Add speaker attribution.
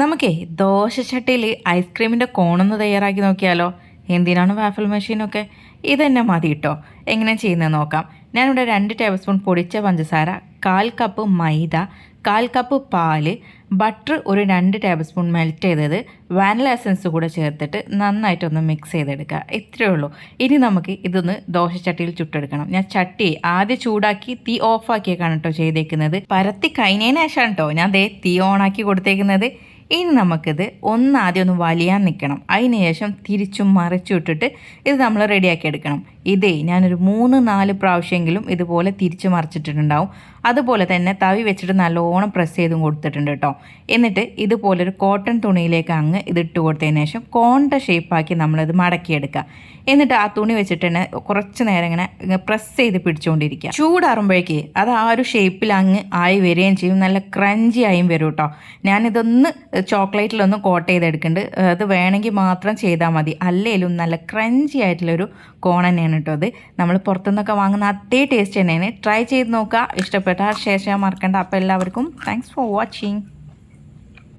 Speaker 1: നമുക്കേ ദോശച്ചട്ടിയിൽ ഐസ്ക്രീമിന്റെ കോണൊന്ന് തയ്യാറാക്കി നോക്കിയാലോ? എന്തിനാണ് വാഫൽ മെഷീനൊക്കെ? ഇതന്നെ മതി കേട്ടോ എങ്ങനെ ചെയ്യുന്നത് നോക്കാം. ഞാനിവിടെ രണ്ട് ടേബിൾ സ്പൂൺ പൊടിച്ച പഞ്ചസാര കാൽ കപ്പ് മൈദ കാൽ കപ്പ് പാൽ ബട്ടർ ഒരു രണ്ട് ടേബിൾ സ്പൂൺ മെൽറ്റ് ചെയ്തത് വാനില എസൻസ് കൂടെ ചേർത്തിട്ട് നന്നായിട്ടൊന്ന് മിക്സ് ചെയ്തെടുക്കുക. ഇത്രയേ ഉള്ളൂ. ഇനി നമുക്ക് ഇതൊന്ന് ദോശച്ചട്ടിയിൽ ചുട്ടെടുക്കണം. ഞാൻ ചട്ടി ആദ്യം ചൂടാക്കി തീ ഓഫാക്കിയേക്കാണ് കേട്ടോ ചെയ്തേക്കുന്നത്. പരത്തി കഴിഞ്ഞതിന് ശേഷമാണ് കേട്ടോ ഞാൻ ദേ തീ ഓണാക്കി കൊടുത്തേക്കുന്നത്. ഇനി നമുക്കിത് ഒന്നാദ്യം ഒന്ന് വലിയാൻ നിൽക്കണം. അതിന് ശേഷം തിരിച്ചും മറിച്ചും ഇട്ടിട്ട് ഇത് നമ്മൾ റെഡിയാക്കി എടുക്കണം. ഇതേ ഞാനൊരു മൂന്ന് നാല് പ്രാവശ്യമെങ്കിലും ഇതുപോലെ തിരിച്ച് മറിച്ചിട്ടുണ്ടാവും അതുപോലെ തന്നെ തവി വെച്ചിട്ട് നല്ലോണം പ്രസ് ചെയ്തും കൊടുത്തിട്ടുണ്ട് കേട്ടോ. എന്നിട്ട് ഇതുപോലെ ഒരു കോട്ടൺ തുണിയിലേക്ക് അങ്ങ് ഇത് ഇട്ട് കൊടുത്തതിന് ശേഷം കോണ്ട ഷേപ്പാക്കി നമ്മളിത് മടക്കിയെടുക്കുക. എന്നിട്ട് ആ തുണി വെച്ചിട്ട് തന്നെ കുറച്ച് നേരം ഇങ്ങനെ പ്രസ് ചെയ്ത് പിടിച്ചുകൊണ്ടിരിക്കുക ചൂടാറുമ്പോഴേക്ക് അത് ആ ഒരു ഷേപ്പിൽ അങ്ങ് ആയി വരികയും ചെയ്യും. നല്ല ക്രഞ്ചി ആയും വരും കേട്ടോ. ഞാനിതൊന്ന് ചോക്ലേറ്റിലൊന്ന് കോട്ട് ചെയ്തെടുക്കുന്നുണ്ട് അത് വേണമെങ്കിൽ മാത്രം ചെയ്താൽ മതി. അല്ലേലും നല്ല ക്രഞ്ചി ആയിട്ടുള്ളൊരു കോൺ തന്നെയാണ് കേട്ടോ അത്. നമ്മൾ പുറത്തുനിന്നൊക്കെ വാങ്ങുന്ന അതേ ടേസ്റ്റ് തന്നെയാണ്. ട്രൈ ചെയ്ത് നോക്കുക. ഇഷ്ടപ്പെട്ടാൽ ഷെയർ ചെയ്യാൻ മറക്കണ്ട. അപ്പോൾ എല്ലാവർക്കും താങ്ക്സ് ഫോർ വാച്ചിങ്